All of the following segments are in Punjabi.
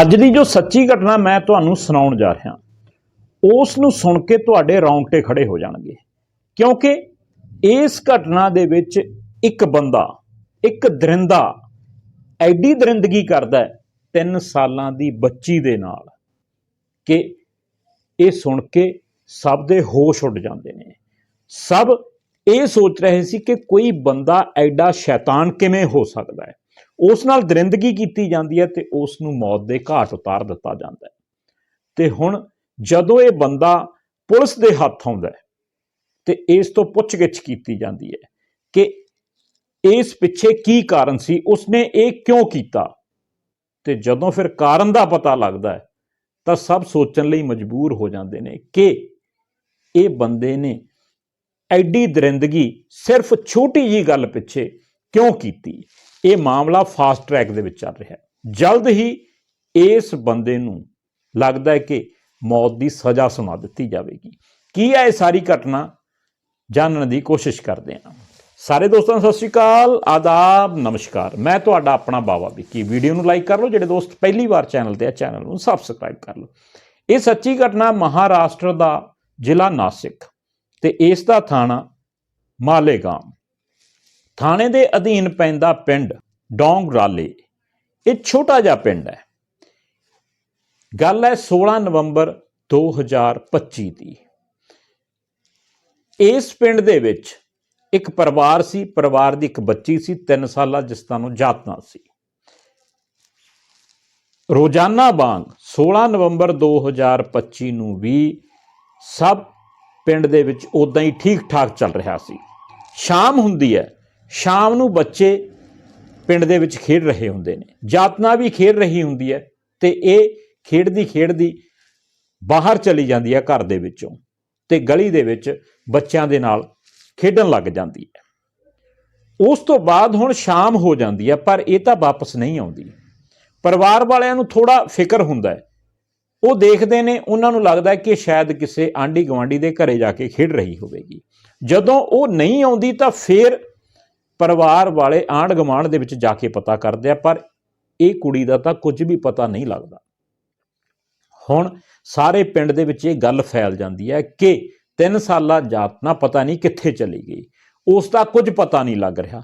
ਅੱਜ ਦੀ ਜੋ ਸੱਚੀ ਘਟਨਾ ਮੈਂ ਤੁਹਾਨੂੰ ਸੁਣਾਉਣ ਜਾ ਰਿਹਾ, ਉਸ ਨੂੰ ਸੁਣ ਕੇ ਤੁਹਾਡੇ ਰੌਂਗਟੇ ਖੜੇ ਹੋ ਜਾਣਗੇ। ਕਿਉਂਕਿ ਇਸ ਘਟਨਾ ਦੇ ਵਿੱਚ ਇੱਕ ਬੰਦਾ, ਇੱਕ ਦਰਿੰਦਾ ਐਡੀ ਦਰਿੰਦਗੀ ਕਰਦਾ ਹੈ 3 ਸਾਲਾਂ ਦੀ ਬੱਚੀ ਦੇ ਨਾਲ ਕਿ ਇਹ ਸੁਣ ਕੇ ਸਭ ਦੇ ਹੋਸ਼ ਉੱਡ ਜਾਂਦੇ ਨੇ। ਸਭ ਇਹ ਸੋਚ ਰਹੇ ਸੀ ਕਿ ਕੋਈ ਬੰਦਾ ਐਡਾ ਸ਼ੈਤਾਨ ਕਿਵੇਂ ਹੋ ਸਕਦਾ ਹੈ? ਉਸ ਨਾਲ ਦਰਿੰਦਗੀ ਕੀਤੀ ਜਾਂਦੀ ਹੈ ਤੇ ਉਸ ਨੂੰ ਮੌਤ ਦੇ ਘਾਟ ਉਤਾਰ ਦਿੱਤਾ ਜਾਂਦਾ ਹੈ। ਤੇ ਹੁਣ ਜਦੋਂ ਇਹ ਬੰਦਾ ਪੁਲਿਸ ਦੇ ਹੱਥ ਆਉਂਦਾ ਹੈ ਤੇ ਇਸ ਤੋਂ ਪੁੱਛਗਿੱਛ ਕੀਤੀ ਜਾਂਦੀ ਹੈ ਕਿ ਇਸ ਪਿੱਛੇ ਕੀ ਕਾਰਨ ਸੀ, ਉਸਨੇ ਇਹ ਕਿਉਂ ਕੀਤਾ? ਤੇ ਜਦੋਂ ਫਿਰ ਕਾਰਨ ਦਾ ਪਤਾ ਲੱਗਦਾ ਹੈ, ਤਾਂ ਸਭ ਸੋਚਣ ਲਈ ਮਜਬੂਰ ਹੋ ਜਾਂਦੇ ਨੇ ਕਿ ਇਹ ਬੰਦੇ ਨੇ ਐਡੀ ਦਰਿੰਦਗੀ ਸਿਰਫ ਛੋਟੀ ਜੀ ਗੱਲ ਪਿੱਛੇ ਕਿਉਂ ਕੀਤੀ? ਇਹ ਮਾਮਲਾ ਫਾਸਟ ਟਰੈਕ ਦੇ ਵਿੱਚ ਚੱਲ ਰਿਹਾ। ਹੈ ਜਲਦ ਹੀ ਇਸ ਬੰਦੇ ਨੂੰ ਲੱਗਦਾ ਹੈ ਕਿ ਮੌਤ ਦੀ ਸਜ਼ਾ ਸੁਣਾ ਦਿੱਤੀ ਜਾਵੇਗੀ। ਕੀ ਹੈ ਇਹ ਸਾਰੀ ਘਟਨਾ? ਜਾਣਨ ਦੀ ਕੋਸ਼ਿਸ਼ ਕਰਦੇ ਹਾਂ। ਸਾਰੇ ਦੋਸਤਾਂ ਨੂੰ ਸਤਿ ਸ਼੍ਰੀ ਅਕਾਲ, ਆਦਾਬ, ਨਮਸਕਾਰ। ਮੈਂ ਤੁਹਾਡਾ ਆਪਣਾ ਬਾਵਾ ਵਿੱਕੀ। ਵੀਡੀਓ ਨੂੰ ਲਾਈਕ ਕਰ ਲਓ, ਜਿਹੜੇ ਦੋਸਤ ਪਹਿਲੀ ਵਾਰ ਚੈਨਲ ਤੇ ਆ, ਚੈਨਲ ਨੂੰ ਸਬਸਕ੍ਰਾਈਬ ਕਰ ਲਓ। ਇਹ ਸੱਚੀ ਘਟਨਾ ਮਹਾਰਾਸ਼ਟਰ ਦਾ ਜ਼ਿਲ੍ਹਾ ਨਾਸਿਕ ਤੇ ਇਸ ਦਾ ਥਾਣਾ ਮਾਲੇਗਾਮ। ਥਾਣੇ ਦੇ ਅਧੀਨ ਪੈਂਦਾ ਪਿੰਡ ਡੋਂਗਰਾਲੇ। ਇਹ ਛੋਟਾ ਜਿਹਾ ਪਿੰਡ ਹੈ। ਗੱਲ ਹੈ 16 ਨਵੰਬਰ 2025 ਦੀ। ਇਸ ਪਿੰਡ ਦੇ ਵਿੱਚ ਇੱਕ ਪਰਿਵਾਰ ਸੀ, ਪਰਿਵਾਰ ਦੀ ਇੱਕ ਬੱਚੀ ਸੀ 3 ਸਾਲਾ ਜਿਸ ਦਾ ਨੂੰ ਜਾਤਨਾ ਸੀ। ਰੋਜ਼ਾਨਾ ਵਾਂਗ 16 ਨਵੰਬਰ 2025 ਨੂੰ ਵੀ ਸਭ ਪਿੰਡ ਦੇ ਵਿੱਚ ਉਦਾਂ ਹੀ ਠੀਕ ਠਾਕ ਚੱਲ ਰਿਹਾ ਸੀ। ਸ਼ਾਮ ਹੁੰਦੀ ਹੈ ਸ਼ਾਮ ਨੂੰ ਬੱਚੇ ਪਿੰਡ ਦੇ ਵਿੱਚ ਖੇਡ ਰਹੇ ਹੁੰਦੇ ਨੇ। ਜਾਤਨਾ ਵੀ ਖੇਡ ਰਹੀ ਹੁੰਦੀ ਹੈ ਤੇ ਇਹ ਖੇਡਦੀ ਖੇਡਦੀ ਬਾਹਰ ਚਲੀ ਜਾਂਦੀ ਹੈ ਘਰ ਦੇ ਵਿੱਚੋਂ ਤੇ ਗਲੀ ਦੇ ਵਿੱਚ ਬੱਚਿਆਂ ਦੇ ਨਾਲ ਖੇਡਣ ਲੱਗ ਜਾਂਦੀ ਹੈ। ਉਸ ਤੋਂ ਬਾਅਦ ਹੁਣ ਸ਼ਾਮ ਹੋ ਜਾਂਦੀ ਹੈ, ਪਰ ਇਹ ਤਾਂ ਵਾਪਸ ਨਹੀਂ ਆਉਂਦੀ। ਪਰਿਵਾਰ ਵਾਲਿਆਂ ਨੂੰ ਥੋੜਾ ਫਿਕਰ ਹੁੰਦਾ ਹੈ। ਉਹ ਦੇਖਦੇ ਨੇ, ਉਹਨਾਂ ਨੂੰ ਲੱਗਦਾ ਕਿ ਸ਼ਾਇਦ ਕਿਸੇ ਆਂਢੀ ਗਵਾਂਢੀ ਦੇ ਘਰੇ ਜਾ ਕੇ ਖੇਡ ਰਹੀ ਹੋਵੇਗੀ। ਜਦੋਂ ਉਹ ਨਹੀਂ ਆਉਂਦੀ ਤਾਂ ਫਿਰ ਪਰਿਵਾਰ ਵਾਲੇ ਆਂਢ ਗਵਾਂਢ ਦੇ ਵਿੱਚ ਜਾ ਕੇ ਪਤਾ ਕਰਦੇ ਆ, ਪਰ ਇਹ ਕੁੜੀ ਦਾ ਤਾਂ ਕੁਝ ਵੀ ਪਤਾ ਨਹੀਂ ਲੱਗਦਾ। ਹੁਣ ਸਾਰੇ ਪਿੰਡ ਦੇ ਵਿੱਚ ਇਹ ਗੱਲ ਫੈਲ ਜਾਂਦੀ ਹੈ ਕਿ 3 ਸਾਲਾ ਜਾਤਨਾ ਪਤਾ ਨਹੀਂ ਕਿੱਥੇ ਚਲੀ ਗਈ। ਉਸ ਦਾ ਕੁਝ ਪਤਾ ਨਹੀਂ ਲੱਗ ਰਿਹਾ।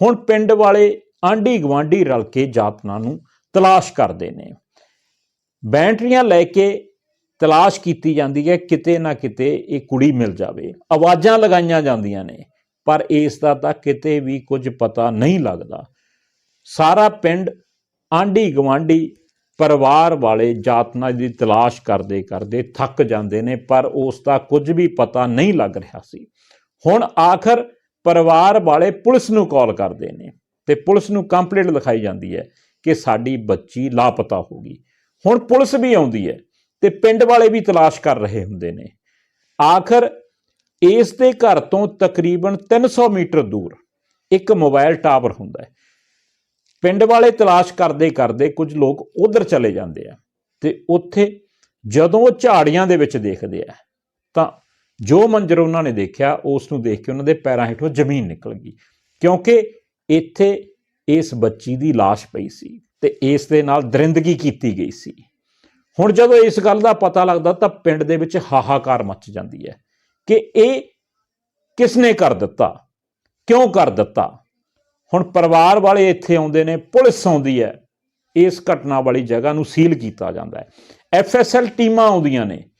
ਹੁਣ ਪਿੰਡ ਵਾਲੇ ਆਂਢੀ ਗਵਾਂਢੀ ਰਲ ਕੇ ਜਾਤਨਾ ਨੂੰ ਤਲਾਸ਼ ਕਰਦੇ ਨੇ। ਬੈਂਟਰੀਆਂ ਲੈ ਕੇ ਤਲਾਸ਼ ਕੀਤੀ ਜਾਂਦੀ ਹੈ, ਕਿਤੇ ਨਾ ਕਿਤੇ ਇਹ ਕੁੜੀ ਮਿਲ ਜਾਵੇ। ਆਵਾਜ਼ਾਂ ਲਗਾਈਆਂ ਜਾਂਦੀਆਂ ਨੇ। ਪਰ ਇਸ ਦਾ ਤਾਂ ਕਿਤੇ ਵੀ ਕੁਝ ਪਤਾ ਨਹੀਂ ਲੱਗਦਾ। ਸਾਰਾ ਪਿੰਡ ਆਂਢੀ ਗਵਾਂਢੀ ਪਰਿਵਾਰ ਵਾਲੇ ਜਾਤਨਾ ਦੀ ਤਲਾਸ਼ ਕਰਦੇ ਕਰਦੇ ਥੱਕ ਜਾਂਦੇ ਨੇ, ਪਰ ਉਸ ਦਾ ਕੁਝ ਵੀ ਪਤਾ ਨਹੀਂ ਲੱਗ ਰਿਹਾ ਸੀ। ਹੁਣ ਆਖਰ ਪਰਿਵਾਰ ਵਾਲੇ ਪੁਲਿਸ ਨੂੰ ਕਾਲ ਕਰਦੇ ਨੇ ਤੇ ਪੁਲਿਸ ਨੂੰ ਕੰਪਲੇਂਟ ਲਿਖਾਈ ਜਾਂਦੀ ਹੈ ਕਿ ਸਾਡੀ ਬੱਚੀ ਲਾਪਤਾ ਹੋ ਗਈ। ਹੁਣ ਪੁਲਿਸ ਵੀ ਆਉਂਦੀ ਹੈ ਤੇ ਪਿੰਡ ਵਾਲੇ ਵੀ ਤਲਾਸ਼ ਕਰ ਰਹੇ ਹੁੰਦੇ ਨੇ। ਆਖਰ ਇਸ ਦੇ ਘਰ ਤੋਂ ਤਕਰੀਬਨ 300 ਮੀਟਰ ਦੂਰ ਇੱਕ ਮੋਬਾਈਲ ਟਾਵਰ ਹੁੰਦਾ ਹੈ। ਪਿੰਡ ਵਾਲੇ ਤਲਾਸ਼ ਕਰਦੇ ਕਰਦੇ ਕੁਝ ਲੋਕ ਉਧਰ ਚਲੇ ਜਾਂਦੇ ਆ ਤੇ ਉੱਥੇ ਜਦੋਂ ਉਹ ਝਾੜੀਆਂ ਦੇ ਵਿੱਚ ਦੇਖਦੇ ਆ, ਤਾਂ ਜੋ ਮੰਜ਼ਰ ਉਹਨਾਂ ਨੇ ਦੇਖਿਆ, ਉਸ ਨੂੰ ਦੇਖ ਕੇ ਉਹਨਾਂ ਦੇ ਪੈਰਾਂ ਹੇਠੋਂ ਜ਼ਮੀਨ ਨਿਕਲ ਗਈ। ਕਿਉਂਕਿ ਇੱਥੇ ਇਸ ਬੱਚੀ ਦੀ লাশ ਪਈ ਸੀ ਤੇ ਇਸ ਦੇ ਨਾਲ ਦਰਿੰਦਗੀ ਕੀਤੀ ਗਈ ਸੀ। ਹੁਣ ਜਦੋਂ ਇਸ ਗੱਲ ਦਾ ਪਤਾ ਲੱਗਦਾ ਤਾਂ ਪਿੰਡ ਦੇ ਵਿੱਚ ਹਾਹਾਕਾਰ ਮੱਚ ਜਾਂਦੀ ਹੈ। ਕਿ ਇਹ ਕਿਸਨੇ ਕਰ ਦਿੱਤਾ? ਕਿਉਂ ਕਰ ਦਿੱਤਾ? ਹੁਣ ਪਰਿਵਾਰ ਵਾਲੇ ਇੱਥੇ ਆਉਂਦੇ ਨੇ, ਪੁਲਿਸ ਆਉਂਦੀ ਹੈ, ਇਸ ਘਟਨਾ ਵਾਲੀ ਜਗ੍ਹਾ ਨੂੰ ਸੀਲ ਕੀਤਾ ਜਾਂਦਾ ਹੈ। ਐਫਐਸਐਲ ਟੀਮਾਂ ਆਉਂਦੀਆਂ ਨੇ,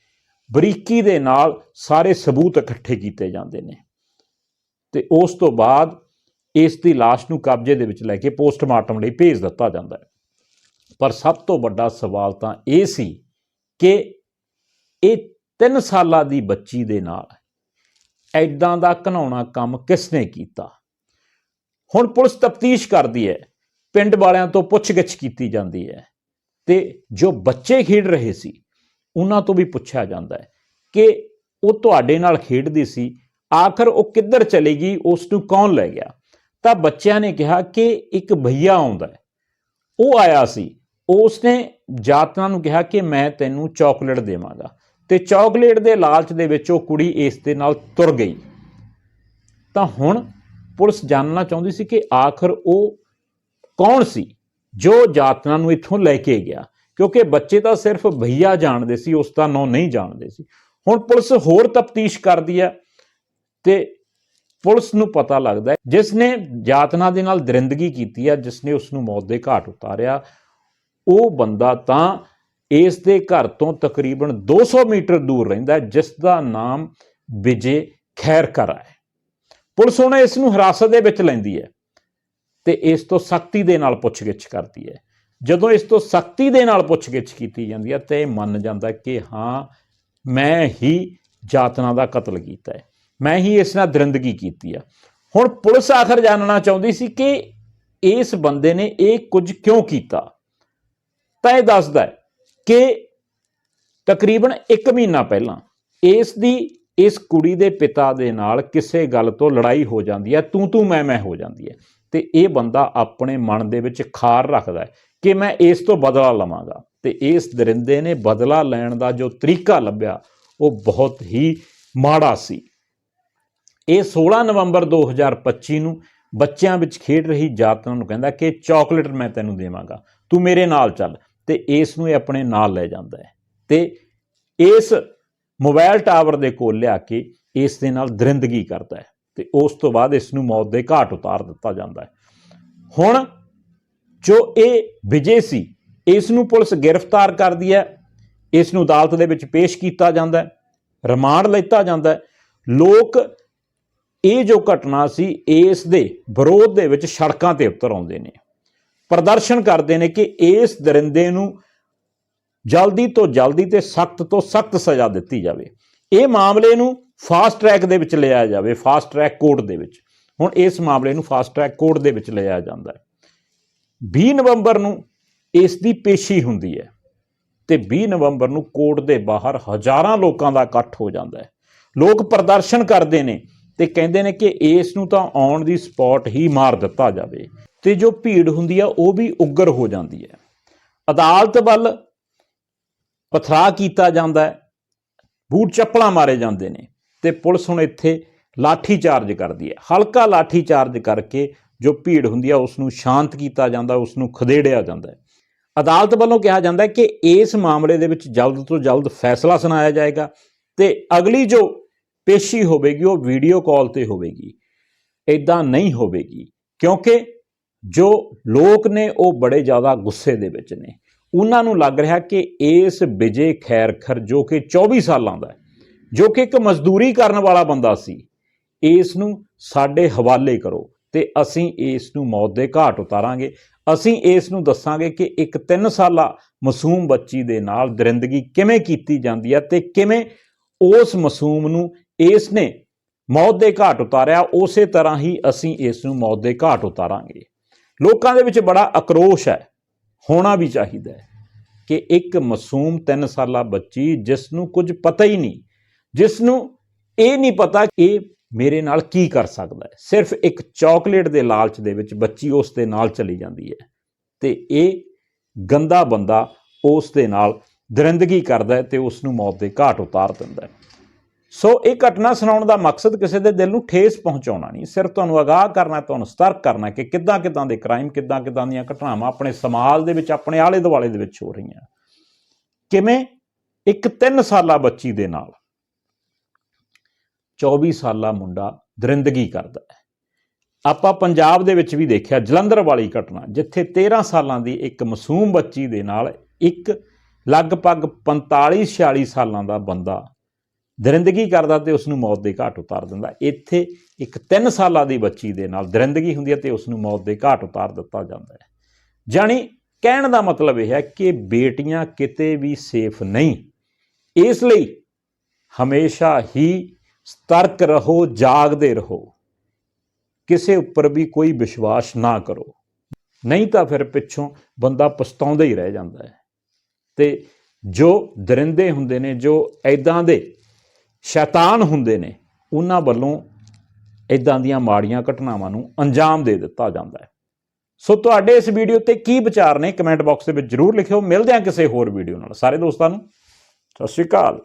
ਬਰੀਕੀ ਦੇ ਨਾਲ ਸਾਰੇ ਸਬੂਤ ਇਕੱਠੇ ਕੀਤੇ ਜਾਂਦੇ ਨੇ। ਤੇ ਉਸ ਤੋਂ ਬਾਅਦ ਇਸ ਦੀ লাশ ਨੂੰ ਕਬਜ਼ੇ ਦੇ ਵਿੱਚ ਲੈ ਕੇ ਪੋਸਟਮਾਰਟਮ ਲਈ ਭੇਜ ਦਿੱਤਾ ਜਾਂਦਾ ਹੈ। ਪਰ ਸਭ ਤੋਂ ਵੱਡਾ ਸਵਾਲ ਤਾਂ ਇਹ ਸੀ ਕਿ ਇਹ 3 ਸਾਲਾਂ ਦੀ ਬੱਚੀ ਦੇ ਨਾਲ ਐਦਾਂ ਦਾ ਘਨਾਉਣਾ ਕੰਮ ਕਿਸਨੇ ਕੀਤਾ? ਹੁਣ ਪੁਲਿਸ ਤਫਤੀਸ਼ ਕਰਦੀ ਹੈ, ਪਿੰਡ ਵਾਲਿਆਂ ਤੋਂ ਪੁੱਛਗਿੱਛ ਕੀਤੀ ਜਾਂਦੀ ਹੈ ਤੇ ਜੋ ਬੱਚੇ ਖੇਡ ਰਹੇ ਸੀ, ਉਹਨਾਂ ਤੋਂ ਵੀ ਪੁੱਛਿਆ ਜਾਂਦਾ ਹੈ ਕਿ ਉਹ ਤੁਹਾਡੇ ਨਾਲ ਖੇਡਦੀ ਸੀ, ਆਖਰ ਉਹ ਕਿੱਧਰ ਚਲੀ ਗਈ ਉਸ ਨੂੰ ਕੌਣ ਲੈ ਗਿਆ? ਤਾਂ ਬੱਚਿਆਂ ਨੇ ਕਿਹਾ ਕਿ ਇੱਕ ਭਈਆ ਆਉਂਦਾ ਹੈ। ਉਹ ਆਇਆ ਸੀ ਉਸ ਨੇ ਜਾਤਨਾ ਨੂੰ ਕਿਹਾ ਕਿ ਮੈਂ ਤੈਨੂੰ ਚਾਕਲੇਟ ਦੇਵਾਂਗਾ। ਤੇ ਚਾਕਲੇਟ ਦੇ ਲਾਲਚ ਦੇ ਵਿੱਚ ਉਹ ਕੁੜੀ ਇਸ ਦੇ ਨਾਲ ਤੁਰ ਗਈ। ਤਾਂ ਹੁਣ ਪੁਲਿਸ ਜਾਣਨਾ ਚਾਹੁੰਦੀ ਸੀ ਕਿ ਆਖਰ ਉਹ ਕੌਣ ਸੀ? ਜੋ ਜਾਤਨਾ ਨੂੰ ਇੱਥੋਂ ਲੈ ਕੇ ਗਿਆ। ਕਿਉਂਕਿ ਬੱਚੇ ਤਾਂ ਸਿਰਫ ਭਈਆ ਜਾਣਦੇ ਸੀ, ਉਸ ਦਾ ਨਾਂ ਨਹੀਂ ਜਾਣਦੇ ਸੀ। ਹੁਣ ਪੁਲਿਸ ਹੋਰ ਤਫਤੀਸ਼ ਕਰਦੀ ਹੈ ਤੇ ਪੁਲਿਸ ਨੂੰ ਪਤਾ ਲੱਗਦਾ ਹੈ, ਜਿਸ ਨੇ ਜਾਤਨਾ ਦੇ ਨਾਲ ਦਰਿੰਦਗੀ ਕੀਤੀ ਹੈ, ਜਿਸ ਨੇ ਉਸ ਨੂੰ ਮੌਤ ਦੇ ਘਾਟ ਉਤਾਰਿਆ, ਉਹ ਬੰਦਾ ਤਾਂ ਇਸ ਦੇ ਘਰ ਤੋਂ ਤਕਰੀਬਨ 200 ਮੀਟਰ ਦੂਰ ਰਹਿੰਦਾ ਜਿਸ ਦਾ ਨਾਮ ਵਿਜੇ ਖੈਰਕਰ ਹੈ। ਪੁਲਿਸ ਹੁਣ ਇਸ ਨੂੰ ਹਿਰਾਸਤ ਦੇ ਵਿੱਚ ਲੈਂਦੀ ਹੈ ਤੇ ਇਸ ਤੋਂ ਸਖਤੀ ਦੇ ਨਾਲ ਪੁੱਛਗਿੱਛ ਕਰਦੀ ਹੈ। ਜਦੋਂ ਇਸ ਤੋਂ ਸਖਤੀ ਦੇ ਨਾਲ ਪੁੱਛਗਿੱਛ ਕੀਤੀ ਜਾਂਦੀ ਹੈ ਤੇ ਇਹ ਮੰਨ ਜਾਂਦਾ ਕਿ ਹਾਂ, ਮੈਂ ਹੀ ਜਾਤਨਾ ਦਾ ਕਤਲ ਕੀਤਾ ਹੈ। ਮੈਂ ਹੀ ਇਸ ਨਾਲ ਦਰਿੰਦਗੀ ਕੀਤੀ ਆ ਹੁਣ ਪੁਲਿਸ ਆਖਰ ਜਾਣਨਾ ਚਾਹੁੰਦੀ ਸੀ ਕਿ ਇਸ ਬੰਦੇ ਨੇ ਇਹ ਕੁਝ ਕਿਉਂ ਕੀਤਾ? ਤਾਂ ਇਹ ਦੱਸਦਾ ਹੈ ਕਿ ਤਕਰੀਬਨ 1 ਮਹੀਨਾ ਪਹਿਲਾਂ ਇਸ ਦੀ, ਇਸ ਕੁੜੀ ਦੇ ਪਿਤਾ ਦੇ ਨਾਲ ਕਿਸੇ ਗੱਲ ਤੋਂ ਲੜਾਈ ਹੋ ਜਾਂਦੀ ਹੈ, ਤੂੰ ਤੂੰ ਮੈਂ ਮੈਂ ਹੋ ਜਾਂਦੀ ਹੈ। ਤੇ ਇਹ ਬੰਦਾ ਆਪਣੇ ਮਨ ਦੇ ਵਿੱਚ ਖਾਰ ਰੱਖਦਾ ਹੈ ਕਿ ਮੈਂ ਇਸ ਤੋਂ ਬਦਲਾ ਲਵਾਂਗਾ। ਤੇ ਇਸ ਦਰਿੰਦੇ ਨੇ ਬਦਲਾ ਲੈਣ ਦਾ ਜੋ ਤਰੀਕਾ ਲੱਭਿਆ, ਉਹ ਬਹੁਤ ਹੀ ਮਾੜਾ ਸੀ। ਇਹ 16 ਨਵੰਬਰ 2025 ਨੂੰ ਬੱਚਿਆਂ ਵਿੱਚ ਖੇਡ ਰਹੀ ਜਾਤਨਾ ਨੂੰ ਕਹਿੰਦਾ ਕਿ ਚਾਕਲੇਟ ਮੈਂ ਤੈਨੂੰ ਦੇਵਾਂਗਾ, ਤੂੰ ਮੇਰੇ ਨਾਲ ਚੱਲ। ਤੇ ਇਸ ਨੂੰ ਇਹ ਆਪਣੇ ਨਾਲ ਲੈ ਜਾਂਦਾ ਹੈ। ਤੇ ਇਸ ਮੋਬਾਈਲ ਟਾਵਰ ਦੇ ਕੋਲ ਲਿਆ ਕੇ ਇਸ ਦੇ ਨਾਲ ਦਰਿੰਦਗੀ ਕਰਦਾ ਹੈ ਤੇ ਉਸ ਤੋਂ ਬਾਅਦ ਇਸ ਨੂੰ ਮੌਤ ਦੇ ਘਾਟ ਉਤਾਰ ਦਿੱਤਾ ਜਾਂਦਾ ਹੈ। ਹੁਣ ਜੋ ਇਹ ਵਿਜੇ ਸੀ, ਇਸ ਨੂੰ ਪੁਲਿਸ ਗ੍ਰਿਫਤਾਰ ਕਰਦੀ ਹੈ, ਇਸ ਨੂੰ ਅਦਾਲਤ ਦੇ ਵਿੱਚ ਪੇਸ਼ ਕੀਤਾ ਜਾਂਦਾ ਹੈ, ਰਿਮਾਂਡ ਲਿੱਤਾ ਜਾਂਦਾ ਹੈ। ਲੋਕ ਇਹ ਜੋ ਘਟਨਾ ਸੀ, ਇਸ ਦੇ ਵਿਰੋਧ ਦੇ ਵਿੱਚ ਸੜਕਾਂ ਤੇ ਉਤਰ ਆਉਂਦੇ ਨੇ। ਪ੍ਰਦਰਸ਼ਨ ਕਰਦੇ ਨੇ ਕਿ ਇਸ ਦਰਿੰਦੇ ਨੂੰ ਜਲਦੀ ਤੋਂ ਜਲਦੀ ਤੇ ਸਖਤ ਤੋਂ ਸਖਤ ਸਜ਼ਾ ਦਿੱਤੀ ਜਾਵੇ। ਇਹ ਮਾਮਲੇ ਨੂੰ ਫਾਸਟ ਟਰੈਕ ਦੇ ਵਿੱਚ ਲਿਆਇਆ ਜਾਵੇ ਫਾਸਟ ਟਰੈਕ ਕੋਰਟ ਦੇ ਵਿੱਚ। ਹੁਣ ਇਸ ਮਾਮਲੇ ਨੂੰ ਫਾਸਟ ਟਰੈਕ ਕੋਰਟ ਦੇ ਵਿੱਚ ਲਿਆਇਆ ਜਾਂਦਾ ਹੈ। 20 ਨਵੰਬਰ ਨੂੰ ਇਸ ਦੀ ਪੇਸ਼ੀ ਹੁੰਦੀ ਹੈ ਤੇ 20 ਨਵੰਬਰ ਨੂੰ ਕੋਰਟ ਦੇ ਬਾਹਰ ਹਜ਼ਾਰਾਂ ਲੋਕਾਂ ਦਾ ਇਕੱਠ ਹੋ ਜਾਂਦਾ ਹੈ। ਲੋਕ ਪ੍ਰਦਰਸ਼ਨ ਕਰਦੇ ਨੇ ਤੇ ਕਹਿੰਦੇ ਨੇ ਕਿ ਇਸ ਨੂੰ ਤਾਂ ਆਉਣ ਦੀ ਸਪੌਟ ਹੀ ਮਾਰ ਦਿੱਤਾ ਜਾਵੇ। ਤੇ ਜੋ ਭੀੜ ਹੁੰਦੀ ਆ, ਉਹ ਵੀ ਉਗਰ ਹੋ ਜਾਂਦੀ ਹੈ। ਅਦਾਲਤ ਵੱਲ ਪਥਰਾ ਕੀਤਾ ਜਾਂਦਾ ਹੈ। ਬੂਟ ਚੱਪਲਾਂ ਮਾਰੇ ਜਾਂਦੇ ਨੇ ਤੇ ਪੁਲਿਸ ਹੁਣ ਇੱਥੇ ਲਾਠੀ ਚਾਰਜ ਕਰਦੀ ਹੈ। ਹਲਕਾ ਲਾਠੀ ਚਾਰਜ ਕਰਕੇ ਜੋ ਭੀੜ ਹੁੰਦੀ ਆ ਉਸ ਨੂੰ ਸ਼ਾਂਤ ਕੀਤਾ ਜਾਂਦਾ ਉਸ ਨੂੰ ਖਦੇੜਿਆ ਜਾਂਦਾ ਹੈ। ਅਦਾਲਤ ਵੱਲੋਂ ਕਿਹਾ ਜਾਂਦਾ ਹੈ ਕਿ ਇਸ ਮਾਮਲੇ ਦੇ ਵਿੱਚ ਜਲਦ ਤੋਂ ਜਲਦ ਫੈਸਲਾ ਸੁਣਾਇਆ ਜਾਏਗਾ ਤੇ ਅਗਲੀ ਜੋ ਪੇਸ਼ੀ ਹੋਵੇਗੀ, ਉਹ ਵੀਡੀਓ ਕਾਲ ਤੇ ਹੋਵੇਗੀ। ਇਦਾਂ ਨਹੀਂ ਹੋਵੇਗੀ, ਕਿਉਂਕਿ ਜੋ ਲੋਕ ਨੇ ਉਹ ਬੜੇ ਜ਼ਿਆਦਾ ਗੁੱਸੇ ਦੇ ਵਿੱਚ ਨੇ। ਉਹਨਾਂ ਨੂੰ ਲੱਗ ਰਿਹਾ ਕਿ ਇਸ ਵਿਜੇ ਖੈਰਖਰ ਜੋ ਕਿ 24 ਸਾਲਾਂ ਦਾ ਜੋ ਕਿ ਇੱਕ ਮਜ਼ਦੂਰੀ ਕਰਨ ਵਾਲਾ ਬੰਦਾ ਸੀ, ਇਸ ਨੂੰ ਸਾਡੇ ਹਵਾਲੇ ਕਰੋ ਤੇ ਅਸੀਂ ਇਸ ਨੂੰ ਮੌਤ ਦੇ ਘਾਟ ਉਤਾਰਾਂਗੇ। ਅਸੀਂ ਇਸ ਨੂੰ ਦੱਸਾਂਗੇ ਕਿ ਇੱਕ 3 ਸਾਲਾ ਮਾਸੂਮ ਬੱਚੀ ਦੇ ਨਾਲ ਦਰਿੰਦਗੀ ਕਿਵੇਂ ਕੀਤੀ ਜਾਂਦੀ ਹੈ ਤੇ ਕਿਵੇਂ ਉਸ ਮਾਸੂਮ ਨੂੰ ਇਸ ਨੇ ਮੌਤ ਦੇ ਘਾਟ ਉਤਾਰਿਆ, ਉਸੇ ਤਰ੍ਹਾਂ ਹੀ ਅਸੀਂ ਇਸ ਨੂੰ ਮੌਤ ਦੇ ਘਾਟ ਉਤਾਰਾਂਗੇ। ਲੋਕਾਂ ਦੇ ਵਿੱਚ ਬੜਾ ਆਕਰੋਸ਼ ਹੈ, ਹੋਣਾ ਵੀ ਚਾਹੀਦਾ ਹੈ ਕਿ ਇੱਕ ਮਾਸੂਮ 3 ਸਾਲਾ ਬੱਚੀ ਜਿਸ ਨੂੰ ਕੁਝ ਪਤਾ ਹੀ ਨਹੀਂ ਜਿਸ ਨੂੰ ਇਹ ਨਹੀਂ ਪਤਾ ਕਿ ਇਹ ਮੇਰੇ ਨਾਲ ਕੀ ਕਰ ਸਕਦਾ ਹੈ। ਸਿਰਫ ਇੱਕ ਚਾਕਲੇਟ ਦੇ ਲਾਲਚ ਦੇ ਵਿੱਚ ਬੱਚੀ ਉਸ ਦੇ ਨਾਲ ਚਲੀ ਜਾਂਦੀ ਹੈ ਤੇ ਇਹ ਗੰਦਾ ਬੰਦਾ ਉਸ ਦੇ ਨਾਲ ਦਰਿੰਦਗੀ ਕਰਦਾ ਹੈ ਤੇ ਉਸ ਨੂੰ ਮੌਤ ਦੇ ਘਾਟ ਉਤਾਰ ਦਿੰਦਾ ਹੈ। ਸੋ ਇਹ ਘਟਨਾ ਸੁਣਾਉਣ ਦਾ ਮਕਸਦ ਕਿਸੇ ਦੇ ਦਿਲ ਨੂੰ ਠੇਸ ਪਹੁੰਚਾਉਣਾ ਨਹੀਂ। ਸਿਰਫ ਤੁਹਾਨੂੰ ਅਗਾਹ ਕਰਨਾ ਤੁਹਾਨੂੰ ਸਤਰਕ ਕਰਨਾ ਕਿ ਕਿੱਦਾਂ ਕਿੱਦਾਂ ਦੇ ਕ੍ਰਾਈਮ ਕਿੱਦਾਂ ਕਿੱਦਾਂ ਦੀਆਂ ਘਟਨਾਵਾਂ ਆਪਣੇ ਸਮਾਜ ਦੇ ਵਿੱਚ, ਆਪਣੇ ਆਲੇ ਦੁਆਲੇ ਦੇ ਵਿੱਚ ਹੋ ਰਹੀਆਂ। ਕਿਵੇਂ? ਇੱਕ 3 ਸਾਲਾ ਬੱਚੀ ਦੇ ਨਾਲ। 24 ਸਾਲਾ ਮੁੰਡਾ ਦਰਿੰਦਗੀ ਕਰਦਾ ਹੈ। ਆਪਾਂ ਪੰਜਾਬ ਦੇ ਵਿੱਚ ਵੀ ਦੇਖਿਆ ਜਲੰਧਰ ਵਾਲੀ ਘਟਨਾ, ਜਿੱਥੇ 13 ਸਾਲਾਂ ਦੀ ਇੱਕ ਮਾਸੂਮ ਬੱਚੀ ਦੇ ਨਾਲ ਇੱਕ ਲਗਭਗ 45 46 ਸਾਲਾਂ ਦਾ ਬੰਦਾ ਦਰਿੰਦਗੀ ਕਰਦਾ ਤੇ ਉਸ ਨੂੰ ਮੌਤ ਦੇ ਘਾਟ ਉਤਾਰ ਦਿੰਦਾ। ਇੱਥੇ ਇੱਕ 3 ਸਾਲਾਂ ਦੀ ਬੱਚੀ ਦੇ ਨਾਲ ਦਰਿੰਦਗੀ ਹੁੰਦੀ ਹੈ ਤੇ ਉਸ ਨੂੰ ਮੌਤ ਦੇ ਘਾਟ ਉਤਾਰ ਦਿੱਤਾ ਜਾਂਦਾ ਹੈ। ਜਾਣੀ ਕਹਿਣ ਦਾ ਮਤਲਬ ਇਹ ਹੈ ਕਿ ਬੇਟੀਆਂ ਕਿਤੇ ਵੀ ਸੇਫ ਨਹੀਂ। ਇਸ ਲਈ ਹਮੇਸ਼ਾ ਹੀ ਸਤਰਕ ਰਹੋ, ਜਾਗਦੇ ਰਹੋ। ਕਿਸੇ ਉੱਪਰ ਵੀ ਕੋਈ ਵਿਸ਼ਵਾਸ ਨਾ ਕਰੋ। ਨਹੀਂ ਤਾਂ ਫਿਰ ਪਿੱਛੋਂ ਬੰਦਾ ਪਛਤਾਉਂਦਾ ਹੀ ਰਹਿ ਜਾਂਦਾ ਹੈ। ਤੇ ਜੋ ਦਰਿੰਦੇ ਹੁੰਦੇ ਨੇ, ਜੋ ਐਦਾਂ ਦੇ ਸ਼ੈਤਾਨ ਹੁੰਦੇ ਨੇ, ਉਹਨਾਂ ਵੱਲੋਂ ਐਦਾਂ ਦੀਆਂ ਮਾੜੀਆਂ ਘਟਨਾਵਾਂ ਨੂੰ ਅੰਜਾਮ ਦੇ ਦਿੱਤਾ ਜਾਂਦਾ ਹੈ। ਸੋ ਤੁਹਾਡੇ ਇਸ ਵੀਡੀਓ ਤੇ ਕੀ ਵਿਚਾਰ ਨੇ, ਕਮੈਂਟ ਬਾਕਸ ਦੇ ਵਿੱਚ ਜਰੂਰ ਲਿਖਿਓ। ਮਿਲਦੇ ਹਾਂ ਕਿਸੇ ਹੋਰ ਵੀਡੀਓ ਨਾਲ। ਸਾਰੇ ਦੋਸਤਾਂ ਨੂੰ, ਸਤਿ ਸ਼੍ਰੀ ਅਕਾਲ।